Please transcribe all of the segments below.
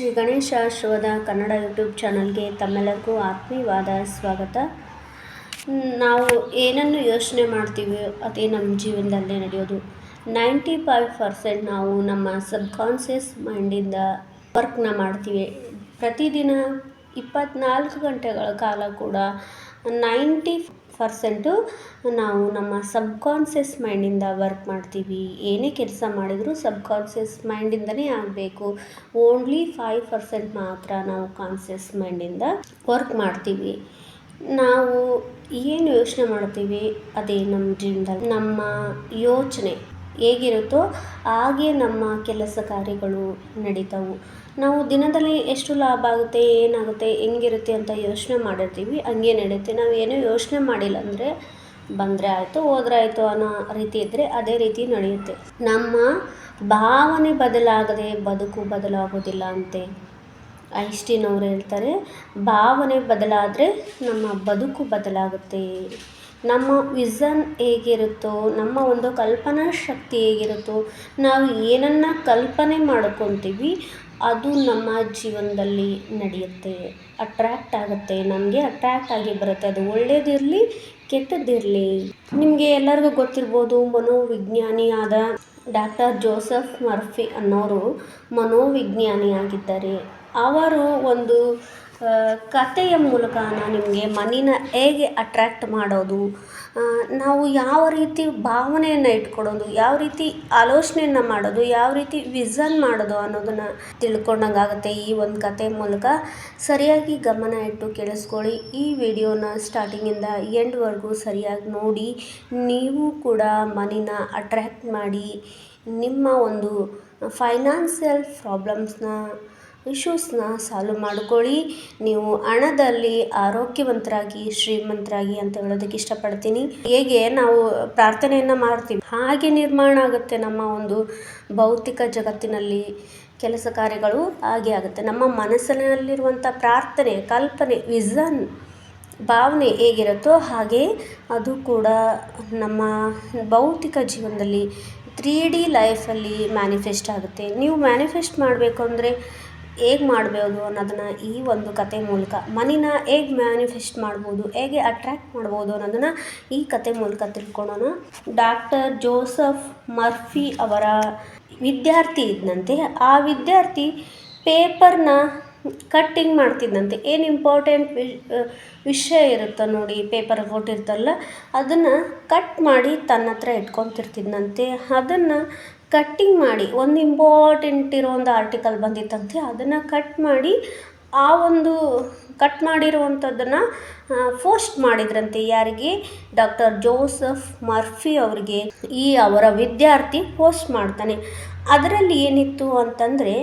ಶ್ರೀ ಗಣೇಶ ಶೋಧ ಕನ್ನಡ ಯೂಟ್ಯೂಬ್ ಚಾನಲ್ಗೆ ತಮ್ಮೆಲ್ಲರಿಗೂ ಆತ್ಮೀಯವಾದ ಸ್ವಾಗತ. ನಾವು ಏನನ್ನು ಯೋಚನೆ ಮಾಡ್ತೀವಿ, ಅದೇ ನಮ್ಮ ಜೀವನದಲ್ಲಿ ನಡೆಯೋದು. ನೈಂಟಿ ಫೈವ್ ಪರ್ಸೆಂಟ್ ನಾವು ನಮ್ಮ ಸಬ್ಕಾನ್ಷಿಯಸ್ ಮೈಂಡಿಂದ ವರ್ಕ್ನ ಮಾಡ್ತೀವಿ. ಪ್ರತಿದಿನ ಇಪ್ಪತ್ನಾಲ್ಕು ಗಂಟೆಗಳ ಕಾಲ ಕೂಡ ನೈಂಟಿ ಪರ್ಸೆಂಟು ನಾವು ನಮ್ಮ ಸಬ್ಕಾನ್ಸಿಯಸ್ ಮೈಂಡಿಂದ ವರ್ಕ್ ಮಾಡ್ತೀವಿ. ಏನೇ ಕೆಲಸ ಮಾಡಿದರೂ ಸಬ್ಕಾನ್ಸಿಯಸ್ ಮೈಂಡಿಂದನೇ ಆಗಬೇಕು. ಓನ್ಲಿ ಫೈವ್ ಪರ್ಸೆಂಟ್ ಮಾತ್ರ ನಾವು ಕಾನ್ಸಿಯಸ್ ಮೈಂಡಿಂದ ವರ್ಕ್ ಮಾಡ್ತೀವಿ. ನಾವು ಏನು ಯೋಚನೆ ಮಾಡ್ತೀವಿ? ಅದೇ ನಮ್ಮ ಜೀವನದಲ್ಲಿ ನಮ್ಮ ಯೋಚನೆ. ಹೇಗಿರುತ್ತೋ ಹಾಗೆ ನಮ್ಮ ಕೆಲಸ ಕಾರ್ಯಗಳು ನಡೀತಾವು. ನಾವು ದಿನದಲ್ಲಿ ಎಷ್ಟು ಲಾಭ ಆಗುತ್ತೆ, ಏನಾಗುತ್ತೆ, ಹೆಂಗಿರುತ್ತೆ ಅಂತ ಯೋಚನೆ ಮಾಡಿರ್ತೀವಿ. ಹಂಗೆ ನಡೆಯುತ್ತೆ. ನಾವು ಏನೂ ಯೋಚನೆ ಮಾಡಿಲ್ಲ ಅಂದರೆ ಬಂದರೆ ಆಯಿತು, ಹೋದ್ರೆ ಆಯಿತು ಅನ್ನೋ ರೀತಿ ಇದ್ದರೆ ಅದೇ ರೀತಿ ನಡೆಯುತ್ತೆ. ನಮ್ಮ ಭಾವನೆ ಬದಲಾಗದೆ ಬದುಕು ಬದಲಾಗೋದಿಲ್ಲ ಅಂತೆ. ಐನ್ಸ್ಟೀನ್ ಹೇಳ್ತಾರೆ, ಭಾವನೆ ಬದಲಾದರೆ ನಮ್ಮ ಬದುಕು ಬದಲಾಗುತ್ತೆ. ನಮ್ಮ ವಿಷನ್ ಹೇಗಿರುತ್ತೋ, ನಮ್ಮ ಒಂದು ಕಲ್ಪನಾ ಶಕ್ತಿ ಹೇಗಿರುತ್ತೋ, ನಾವು ಏನನ್ನು ಕಲ್ಪನೆ ಮಾಡ್ಕೊತೀವಿ, ಅದು ನಮ್ಮ ಜೀವನದಲ್ಲಿ ನಡೆಯುತ್ತೆ. ಅಟ್ರ್ಯಾಕ್ಟ್ ಆಗುತ್ತೆ. ನಮಗೆ ಅಟ್ರ್ಯಾಕ್ಟ್ ಆಗಿ ಬರುತ್ತೆ. ಅದು ಒಳ್ಳೇದಿರಲಿ, ಕೆಟ್ಟದ್ದಿರಲಿ. ನಿಮಗೆ ಎಲ್ಲರಿಗೂ ಗೊತ್ತಿರ್ಬೋದು ಮನೋವಿಜ್ಞಾನಿಯಾದ ಡಾಕ್ಟರ್ ಜೋಸೆಫ್ ಮರ್ಫಿ ಅನ್ನೋರು ಮನೋವಿಜ್ಞಾನಿಯಾಗಿದ್ದಾರೆ. ಅವರು ಒಂದು ಕಥೆಯ ಮೂಲಕ ನಾನು ನಿಮಗೆ ಮನಿನ ಹೇಗೆ ಅಟ್ರ್ಯಾಕ್ಟ್ ಮಾಡೋದು? ನಾವು ಯಾವ ರೀತಿ ಭಾವನೆಯನ್ನು ಇಟ್ಕೊಳ್ಳೋದು? ಯಾವ ರೀತಿ ಆಲೋಚನೆಯನ್ನು ಮಾಡೋದು? ಯಾವ ರೀತಿ ವಿಸನ್ ಮಾಡೋದು ಅನ್ನೋದನ್ನು ತಿಳ್ಕೊಂಡಂಗಾಗುತ್ತೆ ಈ ಒಂದು ಕತೆ ಮೂಲಕ. ಸರಿಯಾಗಿ ಗಮನ ಇಟ್ಟು ಕೇಳಿಸ್ಕೊಳ್ಳಿ. ಈ ವಿಡಿಯೋನ ಸ್ಟಾರ್ಟಿಂಗಿಂದ ಎಂಡ್ವರೆಗೂ ಸರಿಯಾಗಿ ನೋಡಿ, ನೀವು ಕೂಡ ಮನಿನ ಅಟ್ರ್ಯಾಕ್ಟ್ ಮಾಡಿ, ನಿಮ್ಮ ಒಂದು ಫೈನಾನ್ಸಿಯಲ್ ಪ್ರಾಬ್ಲಮ್ಸ್ನ ಇಶ್ಯೂಸ್ನ ಸಾಲ್ವ್ ಮಾಡ್ಕೊಳ್ಳಿ. ನೀವು ಹಣದಲ್ಲಿ ಆರೋಗ್ಯವಂತರಾಗಿ, ಶ್ರೀಮಂತರಾಗಿ ಅಂತ ಹೇಳೋದಕ್ಕೆ ಇಷ್ಟಪಡ್ತೀನಿ. ಹೇಗೆ ನಾವು ಪ್ರಾರ್ಥನೆಯನ್ನು ಮಾಡ್ತೀವಿ. ಹಾಗೆ ನಿರ್ಮಾಣ ಆಗುತ್ತೆ ನಮ್ಮ ಒಂದು ಭೌತಿಕ ಜಗತ್ತಿನಲ್ಲಿ ಕೆಲಸ ಕಾರ್ಯಗಳು ಹಾಗೆ ಆಗುತ್ತೆ. ನಮ್ಮ ಮನಸ್ಸಿನಲ್ಲಿರುವಂಥ ಪ್ರಾರ್ಥನೆ, ಕಲ್ಪನೆ, ವಿಸನ್, ಭಾವನೆ ಹೇಗಿರುತ್ತೋ ಹಾಗೆ ಅದು ಕೂಡ ನಮ್ಮ ಭೌತಿಕ ಜೀವನದಲ್ಲಿ ತ್ರೀ ಡಿ ಲೈಫಲ್ಲಿ ಮ್ಯಾನಿಫೆಸ್ಟ್ ಆಗುತ್ತೆ. ನೀವು ಮ್ಯಾನಿಫೆಸ್ಟ್ ಮಾಡಬೇಕು ಅಂದರೆ ಹೇಗೆ ಮಾಡ್ಬೋದು ಅನ್ನೋದನ್ನು ಈ ಒಂದು ಕತೆ ಮೂಲಕ, ಮನಿನ ಹೇಗೆ ಮ್ಯಾನಿಫೆಸ್ಟ್ ಮಾಡ್ಬೋದು, ಹೇಗೆ ಅಟ್ರ್ಯಾಕ್ಟ್ ಮಾಡ್ಬೋದು ಅನ್ನೋದನ್ನು ಈ ಕತೆ ಮೂಲಕ ತಿಳ್ಕೊಳ್ಳೋಣ ಡಾಕ್ಟರ್ ಜೋಸಫ್ ಮರ್ಫಿ ಅವರ ವಿದ್ಯಾರ್ಥಿ ಇದ್ದಂತೆ ಆ ವಿದ್ಯಾರ್ಥಿ ಪೇಪರ್ನ ಕಟ್ಟಿಂಗ್ ಮಾಡ್ತಿದ್ದಂತೆ. ಏನು ಇಂಪಾರ್ಟೆಂಟ್ ವಿಷಯ ಇರುತ್ತೆ ನೋಡಿ ಪೇಪರ್ ಕೊಟ್ಟಿರ್ತಲ್ಲ ಅದನ್ನು ಕಟ್ ಮಾಡಿ ತನ್ನ ಹತ್ರ ಇಟ್ಕೊತಿರ್ತಿದ್ದಂತೆ ಅದನ್ನು ಕಟ್ಟಿಂಗ್ ಮಾಡಿ, ಒಂದು ಇಂಪಾರ್ಟೆಂಟ್ ಇರೋ ಒಂದು ಆರ್ಟಿಕಲ್ ಬಂದಿತ್ತಂತೆ, ಅದನ್ನು ಕಟ್ ಮಾಡಿ, ಆ ಒಂದು ಕಟ್ ಮಾಡಿರುವಂಥದ್ದನ್ನು ಪೋಸ್ಟ್ ಮಾಡಿದ್ರಂತೆ. ಯಾರಿಗೆ? ಡಾಕ್ಟರ್ ಜೋಸಫ್ ಮರ್ಫಿ ಅವರಿಗೆ. ಈ ಅವರ ವಿದ್ಯಾರ್ಥಿ ಪೋಸ್ಟ್ ಮಾಡ್ತಾನೆ. ಅದರಲ್ಲಿ ಏನಿತ್ತು ಅಂತಂದರೆ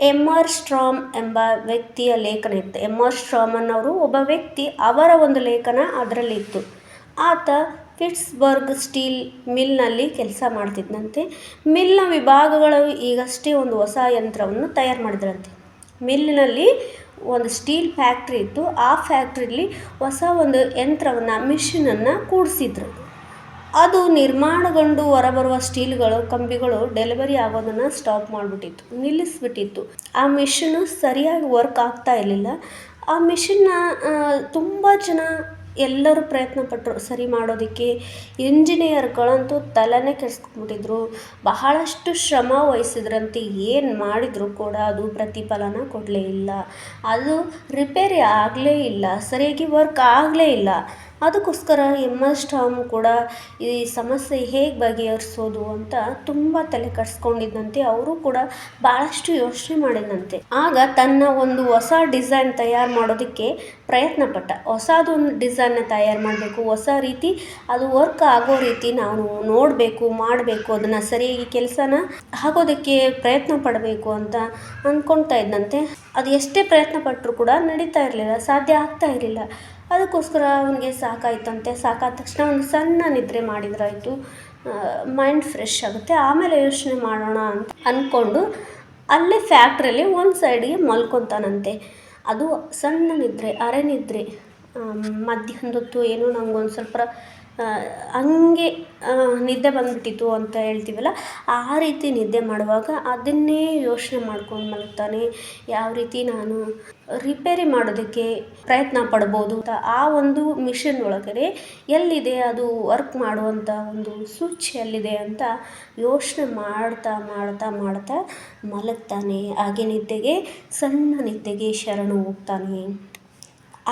ಎಂ ಆರ್ ಸ್ಟ್ರಾಮ್ ಎಂಬ ವ್ಯಕ್ತಿಯ ಲೇಖನ ಇತ್ತು. ಎಂ ಆರ್ ಸ್ಟ್ರಾಮ್ ಅನ್ನೋರು ಒಬ್ಬ ವ್ಯಕ್ತಿ ಅವರ ಒಂದು ಲೇಖನ ಅದರಲ್ಲಿ ಇತ್ತು. ಆತ ಪಿಟ್ಸ್ಬರ್ಗ್ ಸ್ಟೀಲ್ ಮಿಲ್ನಲ್ಲಿ ಕೆಲಸ ಮಾಡ್ತಿದ್ದಂತೆ ಮಿಲ್ನ ವಿಭಾಗಗಳು ಈಗಷ್ಟೇ ಒಂದು ಹೊಸ ಯಂತ್ರವನ್ನು ತಯಾರು ಮಾಡಿದ್ರಂತೆ. ಮಿಲ್ನಲ್ಲಿ ಒಂದು ಸ್ಟೀಲ್ ಫ್ಯಾಕ್ಟ್ರಿ ಇತ್ತು. ಆ ಫ್ಯಾಕ್ಟ್ರಿಲಿ ಹೊಸ ಒಂದು ಯಂತ್ರವನ್ನು, ಮಿಷಿನನ್ನು ಕೂಡಿಸಿದ್ರು. ಅದು ನಿರ್ಮಾಣಗೊಂಡು ಹೊರಬರುವ ಸ್ಟೀಲ್ಗಳು, ಕಂಬಿಗಳು ಡೆಲಿವರಿ ಆಗೋದನ್ನು ಸ್ಟಾಪ್ ಮಾಡಿಬಿಟ್ಟಿತ್ತು, ನಿಲ್ಲಿಸ್ಬಿಟ್ಟಿತ್ತು. ಆ ಮಿಷಿನು ಸರಿಯಾಗಿ ವರ್ಕ್ ಆಗ್ತಾ ಇರಲಿಲ್ಲ. ಆ ಮಿಷಿನ್ನ ತುಂಬ ಜನ ಎಲ್ಲರೂ ಪ್ರಯತ್ನ ಪಟ್ಟರು ಸರಿ ಮಾಡೋದಕ್ಕೆ. ಇಂಜಿನಿಯರ್ಗಳಂತೂ ತಲೆನೇ ಕೆಡಿಸ್ಕೊಂಡ್ಬಿಟ್ಟಿದ್ರು. ಬಹಳಷ್ಟು ಶ್ರಮ ವಹಿಸಿದ್ರಂತೆ ಏನು ಮಾಡಿದರೂ ಕೂಡ ಅದು ಪ್ರತಿಫಲನ ಕೊಡಲೇ ಇಲ್ಲ. ಅದು ರಿಪೇರಿ ಆಗಲೇ ಇಲ್ಲ, ಸರಿಯಾಗಿ ವರ್ಕ್ ಆಗಲೇ ಇಲ್ಲ. ಅದಕ್ಕೋಸ್ಕರ ಎಂ ಎಸ್ ಟಾಮ್ ಕೂಡ ಈ ಸಮಸ್ಯೆ ಹೇಗೆ ಬಗೆಹರಿಸೋದು ಅಂತ ತುಂಬ ತಲೆ ಕೆಡಿಸ್ಕೊಂಡಿದ್ದಂತೆ ಅವರು ಕೂಡ ಭಾಳಷ್ಟು ಯೋಚನೆ ಮಾಡಿದಂತೆ ಆಗ ತನ್ನ ಒಂದು ಹೊಸ ಡಿಸೈನ್ ತಯಾರು ಮಾಡೋದಕ್ಕೆ ಪ್ರಯತ್ನ ಪಟ್ಟ ಹೊಸದೊಂದು ಡಿಸೈನ್ನ ತಯಾರು ಮಾಡಬೇಕು, ಹೊಸ ರೀತಿ, ಅದು ವರ್ಕ್ ಆಗೋ ರೀತಿ ನಾನು ನೋಡಬೇಕು, ಮಾಡಬೇಕು, ಅದನ್ನು ಸರಿಯಾಗಿ ಕೆಲಸನ ಆಗೋದಕ್ಕೆ ಪ್ರಯತ್ನ ಪಡಬೇಕು ಅಂತ ಅಂದ್ಕೊಳ್ತಾ ಇದ್ದಂತೆ ಅದು ಎಷ್ಟೇ ಪ್ರಯತ್ನ ಪಟ್ಟರು ಕೂಡ ನಡೀತಾ ಇರಲಿಲ್ಲ, ಸಾಧ್ಯ ಆಗ್ತಾ ಇರಲಿಲ್ಲ. ಅದಕ್ಕೋಸ್ಕರ ಅವನಿಗೆ ಸಾಕಾಯ್ತಂತೆ. ಸಾಕಾದ ತಕ್ಷಣ ಒಂದು ಸಣ್ಣ ನಿದ್ರೆ ಮಾಡಿದ್ರಾಯ್ತು. ಮೈಂಡ್ ಫ್ರೆಶ್ ಆಗುತ್ತೆ. ಆಮೇಲೆ ಯೋಚನೆ ಮಾಡೋಣ ಅಂತ ಅಂದ್ಕೊಂಡು ಅಲ್ಲೇ ಫ್ಯಾಕ್ಟ್ರಿಯಲ್ಲಿ ಒಂದು ಸೈಡಿಗೆ ಮಲ್ಕೊತಾನಂತೆ. ಅದು ಸಣ್ಣ ನಿದ್ರೆ, ಅರೆ ನಿದ್ರೆ. ಮಧ್ಯಾಹ್ನದೊತ್ತು ಏನು ನಂಗೊಂದು ಸ್ವಲ್ಪ ಹಂಗೆ ನಿದ್ದೆ ಬಂದ್ಬಿಟ್ಟಿತ್ತು ಅಂತ ಹೇಳ್ತೀವಲ್ಲ, ಆ ರೀತಿ ನಿದ್ದೆ ಮಾಡುವಾಗ ಅದನ್ನೇ ಯೋಚನೆ ಮಾಡ್ಕೊಂಡು ಮಲಗ್ತಾನೆ. ಯಾವ ರೀತಿ ನಾನು ರಿಪೇರಿ ಮಾಡೋದಕ್ಕೆ ಪ್ರಯತ್ನ ಪಡ್ಬೋದು ಅಂತ ಆ ಒಂದು ಮಿಷಿನ್ ಒಳಗಡೆ ಎಲ್ಲಿದೆ, ಅದು ವರ್ಕ್ ಮಾಡುವಂಥ ಒಂದು ಸ್ವಿಚ್ ಎಲ್ಲಿದೆ ಅಂತ ಯೋಚನೆ ಮಾಡ್ತಾ ಮಾಡ್ತಾ ಮಾಡ್ತಾ ಮಲಗ್ತಾನೆ. ಹಾಗೆ ನಿದ್ದೆಗೆ, ಸಣ್ಣ ನಿದ್ದೆಗೆ ಶರಣು ಹೋಗ್ತಾನೆ.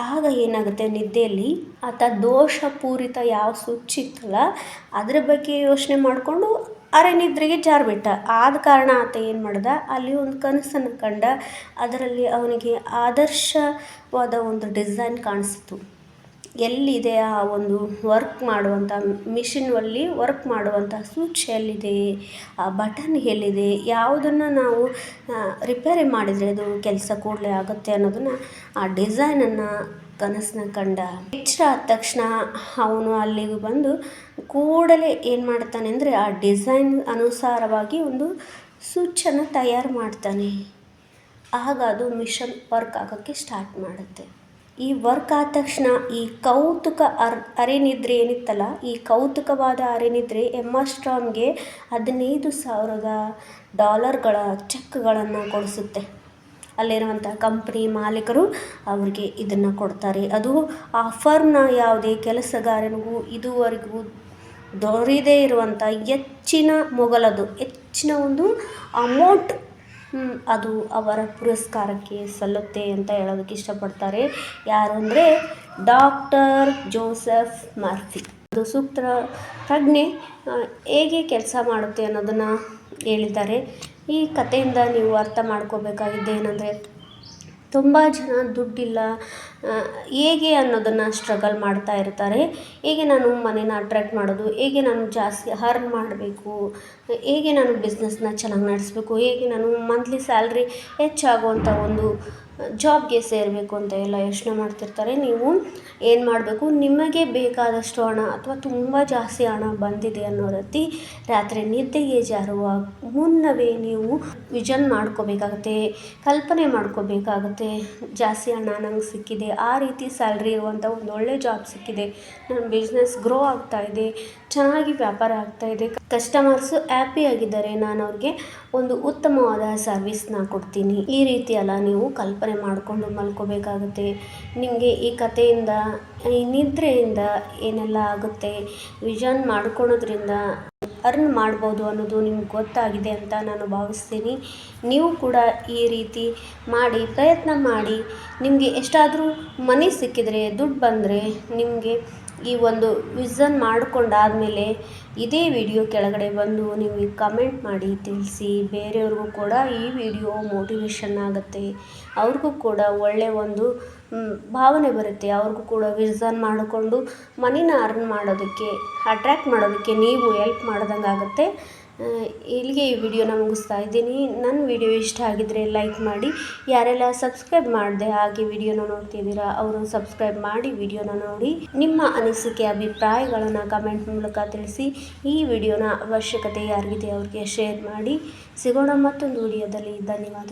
ಆಗ ಏನಾಗುತ್ತೆ ನಿದ್ದೆಯಲ್ಲಿ ಆತ ದೋಷಪೂರಿತ ಯಾವ ಸ್ವಿಚ್ ಇತ್ತಲ್ಲ, ಅದ್ರ ಬಗ್ಗೆ ಯೋಚನೆ ಮಾಡಿಕೊಂಡು ಅರೆ ನಿದ್ರೆಗೆ ಜಾರಿಬಿಟ್ಟ. ಆದ ಕಾರಣ ಆತ ಏನು ಮಾಡ್ದ, ಅಲ್ಲಿ ಒಂದು ಕನಸನ್ನು ಕಂಡ, ಅದರಲ್ಲಿ ಅವನಿಗೆ ಆದರ್ಶವಾದ ಒಂದು ಡಿಸೈನ್ ಕಾಣಿಸ್ತು. ಎಲ್ಲಿದೆ ಆ ಒಂದು ವರ್ಕ್ ಮಾಡುವಂಥ ಮಿಷಿನಲ್ಲಿ ವರ್ಕ್ ಮಾಡುವಂಥ ಸ್ವಿಚ್ ಎಲ್ಲಿದೆ? ಆ ಬಟನ್ ಎಲ್ಲಿದೆ? ಯಾವುದನ್ನು ನಾವು ರಿಪೇರಿ ಮಾಡಿದರೆ ಅದು ಕೆಲಸ ಕೂಡಲೇ ಆಗುತ್ತೆ ಅನ್ನೋದನ್ನು ಆ ಡಿಸೈನನ್ನು ಕನಸನ್ನ ಕಂಡ ಎಚ್ಚರ ಆದ ತಕ್ಷಣ ಅವನು ಅಲ್ಲಿಗೆ ಬಂದು ಕೂಡಲೇ ಏನು ಮಾಡ್ತಾನೆ ಅಂದರೆ ಆ ಡಿಸೈನ್ ಅನುಸಾರವಾಗಿ ಒಂದು ಸ್ವಿಚ್ಚನ್ನು ತಯಾರು ಮಾಡ್ತಾನೆ. ಆಗ ಅದು ಮಿಷನ್ ವರ್ಕ್ ಆಗೋಕ್ಕೆ ಸ್ಟಾರ್ಟ್ ಮಾಡುತ್ತೆ. ಈ ವರ್ಕ್ ಆದ ತಕ್ಷಣ ಈ ಕೌತುಕ ಅರ್, ಅರೆನಿದ್ರೆ ಏನಿತ್ತಲ್ಲ, ಈ ಕೌತುಕವಾದ ಅರೆನಿದ್ರೆ ಎಮ್ಮ ಸ್ಟ್ರಾಮ್ಗೆ ಹದಿನೈದು ಸಾವಿರದ ಡಾಲರ್ಗಳ ಚೆಕ್ಗಳನ್ನು ಕೊಡಿಸುತ್ತೆ. ಅಲ್ಲಿರುವಂಥ ಕಂಪ್ನಿ ಮಾಲೀಕರು ಅವ್ರಿಗೆ ಇದನ್ನು ಕೊಡ್ತಾರೆ. ಅದು ಆ ಯಾವುದೇ ಕೆಲಸಗಾರನಿಗೂ ಇದುವರೆಗೂ ದೊರೆಯದೇ ಇರುವಂಥ ಹೆಚ್ಚಿನ ಮೊಗಲದು, ಹೆಚ್ಚಿನ ಒಂದು ಅಮೌಂಟ್ ಅದು ಅವರ ಪುರಸ್ಕಾರಕ್ಕೆ ಸಲ್ಲುತ್ತೆ ಅಂತ ಹೇಳೋದಕ್ಕೆ ಇಷ್ಟಪಡ್ತಾರೆ. ಯಾರು ಅಂದರೆ ಡಾಕ್ಟರ್ ಜೋಸೆಫ್ ಮರ್ಫಿ ಅದು ಸೂಕ್ತ ಪ್ರಜ್ಞೆ ಹೇಗೆ ಕೆಲಸ ಮಾಡುತ್ತೆ ಅನ್ನೋದನ್ನು ಹೇಳಿದ್ದಾರೆ. ಈ ಕಥೆಯಿಂದ ನೀವು ಅರ್ಥ ಮಾಡ್ಕೋಬೇಕಾಗಿದ್ದು ಏನಂದರೆ ತುಂಬ ಜನ ದುಡ್ಡಿಲ್ಲ ಹೇಗೆ ಅನ್ನೋದನ್ನು ಸ್ಟ್ರಗಲ್ ಮಾಡ್ತಾ ಇರ್ತಾರೆ. ಹೇಗೆ ನಾನು ಮನೇನ ಅಟ್ರ್ಯಾಕ್ಟ್ ಮಾಡೋದು, ಹೇಗೆ ನಾನು ಜಾಸ್ತಿ ಹರ್ನ್ ಮಾಡಬೇಕು, ಹೇಗೆ ನಾನು ಬಿಸ್ನೆಸ್ನ ಚೆನ್ನಾಗಿ ನಡೆಸಬೇಕು, ಹೇಗೆ ನಾನು ಮಂತ್ಲಿ ಸ್ಯಾಲ್ರಿ ಹೆಚ್ಚಾಗುವಂಥ ಒಂದು ಜಾಬ್ಗೆ ಸೇರಬೇಕು ಅಂತ ಎಲ್ಲ ಯೋಚನೆ ಮಾಡ್ತಿರ್ತಾರೆ. ನೀವು ಏನು ಮಾಡಬೇಕು? ನಿಮಗೆ ಬೇಕಾದಷ್ಟು ಹಣ ಅಥವಾ ತುಂಬ ಜಾಸ್ತಿ ಹಣ ಬಂದಿದೆ ಅನ್ನೋ ರೀತಿ ರಾತ್ರಿ ನಿದ್ದೆಗೆ ಜಾರುವ ಮುನ್ನವೇ ನೀವು ವಿಜನ್ ಮಾಡ್ಕೋಬೇಕಾಗತ್ತೆ, ಕಲ್ಪನೆ ಮಾಡ್ಕೋಬೇಕಾಗತ್ತೆ. ಜಾಸ್ತಿ ಹಣ ನಂಗೆ ಸಿಕ್ಕಿದೆ, ಆ ರೀತಿ ಸ್ಯಾಲ್ರಿ ಇರುವಂಥ ಒಂದು ಒಳ್ಳೆ ಜಾಬ್ ಸಿಕ್ಕಿದೆ. ನನ್ನ ಬಿಸ್ನೆಸ್ ಗ್ರೋ ಆಗ್ತಾ ಇದೆ, ಚೆನ್ನಾಗಿ ವ್ಯಾಪಾರ ಆಗ್ತಾ ಇದೆ. ಕಸ್ಟಮರ್ಸು ಹ್ಯಾಪಿಯಾಗಿದ್ದಾರೆ ನಾನು ಅವ್ರಿಗೆ ಒಂದು ಉತ್ತಮವಾದ ಸರ್ವಿಸ್ನ ಕೊಡ್ತೀನಿ. ಈ ರೀತಿ ಎಲ್ಲ ನೀವು ಕಲ್ಪನೆ ಮಾಡಿಕೊಂಡು ಮಲ್ಕೋಬೇಕಾಗುತ್ತೆ. ನಿಮಗೆ ಈ ಕಥೆಯಿಂದ, ಈ ನಿದ್ರೆಯಿಂದ ಏನೆಲ್ಲ ಆಗುತ್ತೆ ವಿಷನ್ ಮಾಡ್ಕೊಳೋದ್ರಿಂದ ಅರ್ನ್ ಮಾಡ್ಬೋದು ಅನ್ನೋದು ನಿಮ್ಗೆ ಗೊತ್ತಾಗಿದೆ ಅಂತ ನಾನು ಭಾವಿಸ್ತೀನಿ. ನೀವು ಕೂಡ ಈ ರೀತಿ ಮಾಡಿ, ಪ್ರಯತ್ನ ಮಾಡಿ, ನಿಮಗೆ ಎಷ್ಟಾದರೂ ಮನಿ ಸಿಕ್ಕಿದರೆ, ದುಡ್ಡು ಬಂದರೆ ನಿಮಗೆ ಈ ಒಂದು ವಿಝನ್ ಮಾಡಿಕೊಂಡಾದ್ಮೇಲೆ ಇದೇ ವಿಡಿಯೋ ಕೆಳಗಡೆ ಬಂದು ನೀವು ಕಮೆಂಟ್ ಮಾಡಿ ತಿಳಿಸಿ. ಬೇರೆಯವ್ರಿಗೂ ಕೂಡ ಈ ವಿಡಿಯೋ ಮೋಟಿವೇಶನ್ ಆಗುತ್ತೆ. ಅವ್ರಿಗೂ ಕೂಡ ಒಳ್ಳೆಯ ಒಂದು ಭಾವನೆ ಬರುತ್ತೆ. ಅವ್ರಿಗೂ ಕೂಡ ವಿಝನ್ ಮಾಡಿಕೊಂಡು ಮನಿನ ಅರ್ನ್ ಮಾಡೋದಕ್ಕೆ ಅಟ್ರ್ಯಾಕ್ಟ್ ಮಾಡೋದಕ್ಕೆ ನೀವು ಎಲ್ಪ್ ಮಾಡ್ದಂಗೆ ಆಗುತ್ತೆ ಇಲ್ಲಿಗೆ ಈ ವಿಡಿಯೋನ ಮುಗಿಸ್ತಾ ಇದ್ದೀನಿ. ನನ್ನ ವಿಡಿಯೋ ಇಷ್ಟ ಆಗಿದ್ದರೆ ಲೈಕ್ ಮಾಡಿ. ಯಾರೆಲ್ಲ ಸಬ್ಸ್ಕ್ರೈಬ್ ಮಾಡಿದೆ ಹಾಗೆ ವಿಡಿಯೋನ ನೋಡ್ತಿದ್ದೀರಾ ಅವರು ಸಬ್ಸ್ಕ್ರೈಬ್ ಮಾಡಿ ವಿಡಿಯೋನ ನೋಡಿ. ನಿಮ್ಮ ಅನಿಸಿಕೆ, ಅಭಿಪ್ರಾಯಗಳನ್ನು ಕಮೆಂಟ್ ಮೂಲಕ ತಿಳಿಸಿ. ಈ ವಿಡಿಯೋನ ಅವಶ್ಯಕತೆ ಯಾರಿಗಿದೆ ಅವ್ರಿಗೆ ಶೇರ್ ಮಾಡಿ. ಸಿಗೋಣ ಮತ್ತೊಂದು ವಿಡಿಯೋದಲ್ಲಿ. ಧನ್ಯವಾದ.